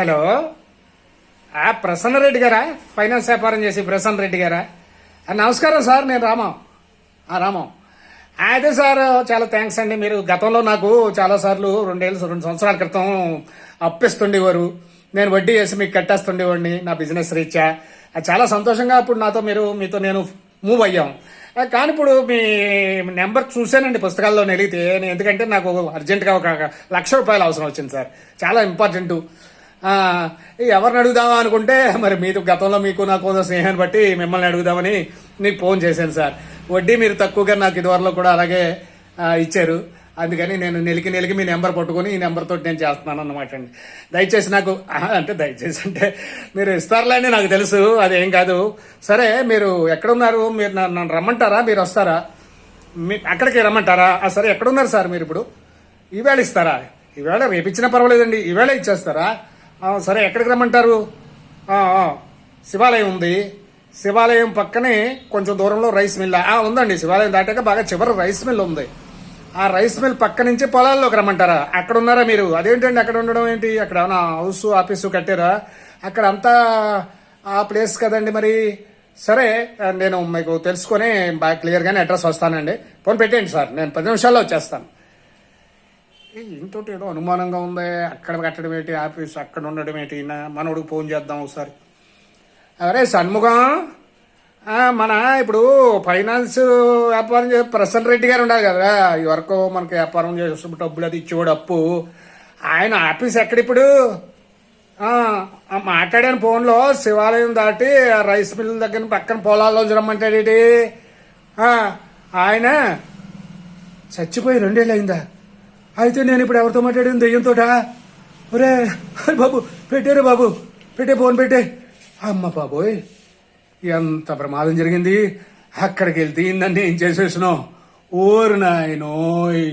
Hello? ఆ ప్రసన్న రెడ్డి గారా? Finance వ్యాపారం చేసి ప్రసన్న రెడ్డి గారా? నమస్కారం సార్ నేను రామం. ఆ, రామం. అదే సార్ చాలా థ్యాంక్స్ అండి. మీరు గతంలో నాకు చాలా సార్లు రెండేళ్ళు రెండు సంవత్సరాల క్రితం అప్పిస్తుండేవారు. నేను వడ్డీ వేసి మీకు కట్టేస్తుండేవాడిని నా బిజినెస్ రీత్యా. అది చాలా సంతోషంగా అప్పుడు నాతో మీరు మీతో నేను మూవ్ అయ్యాం. కానీ ఇప్పుడు మీ నెంబర్ చూశానండి పుస్తకాల్లో వెలిగితే నేను ఎందుకంటే నాకు అర్జెంటుగా ఒక లక్ష రూపాయలు అవసరం వచ్చింది సార్. చాలా ఇంపార్టెంట్. ఎవరిని అడుగుదామా అనుకుంటే మరి మీతో గతంలో మీకు నాకు కొంత స్నేహాన్ని బట్టి మిమ్మల్ని అడుగుదామని నీకు ఫోన్ చేశాను సార్. వడ్డీ మీరు తక్కువగా నాకు ఇదివరలో కూడా అలాగే ఇచ్చారు. అందుకని నేను నెలికి నెలికి మీ నెంబర్ పట్టుకొని ఈ నెంబర్తో నేను చేస్తున్నాను అన్నమాట అండి. దయచేసి నాకు అంటే దయచేసి అంటే మీరు ఇస్తారులే అని నాకు తెలుసు అదేం కాదు. సరే మీరు ఎక్కడున్నారు? మీరు నన్ను రమ్మంటారా? మీరు వస్తారా? మీ అక్కడికి రమ్మంటారా? ఆ, సరే ఎక్కడున్నారు సార్ మీరు ఇప్పుడు? ఈవేళ ఇస్తారా? ఈవేళ రేపు ఇచ్చినా పర్వాలేదండి ఈవేళ ఇచ్చేస్తారా? సరే ఎక్కడికి రమ్మంటారు? శివాలయం ఉంది. శివాలయం పక్కనే కొంచెం దూరంలో రైస్ మిల్. ఉందండి శివాలయం దాటాక బాగా చివరి రైస్ మిల్ ఉంది. ఆ రైస్ మిల్ పక్క నుంచి పొలాల్లోకి రమ్మంటారా? అక్కడ ఉన్నారా మీరు? అదేంటండి అక్కడ ఉండడం ఏంటి? అక్కడ ఏమైనా హౌస్ ఆఫీసు కట్టారా? అక్కడ అంతా ఆ ప్లేస్ కదండి మరి. సరే నేను మీకు తెలుసుకొని బాగా క్లియర్గానే అడ్రస్ వస్తానండి. ఫోన్ పెట్టేయండి సార్ నేను పది నిమిషాల్లో వచ్చేస్తాను. ఇంతో ఏదో అనుమానంగా ఉంది. అక్కడ కట్టడం ఏంటి? ఆఫీస్ అక్కడ ఉండడం ఏంటి? నా మనోడికి ఫోన్ చేద్దాం ఒకసారి. అరే షణ్ముఖం. మన ఇప్పుడు ఫైనాన్స్ వ్యాపారం చేసే ప్రసన్న రెడ్డి గారు ఉండాలి కదా ఈ వరకు మనకి వ్యాపారం చేసి డబ్బులు అది ఇచ్చేవాడు అప్పు. ఆయన ఆఫీస్ ఎక్కడ ఇప్పుడు మాట్లాడాను ఫోన్లో. శివాలయం దాటి ఆ రైస్ మిల్ దగ్గర పక్కన పొలాల్లో రమ్మంటాడేటి? ఆయన చచ్చిపోయి రెండేళ్ళు అయిందా అయితే నేను ఇప్పుడు ఎవరితో మాట్లాడింది? దెయ్యంతోటా? ఒరే బాబు పెట్టారు బాబు పెట్టే ఫోన్ పెట్టే. అమ్మ బాబోయ్ ఎంత ప్రమాదం జరిగింది. అక్కడికి వెళ్తే నన్ను ఏం చేసేసినావు? ఓరు నాయనోయ్.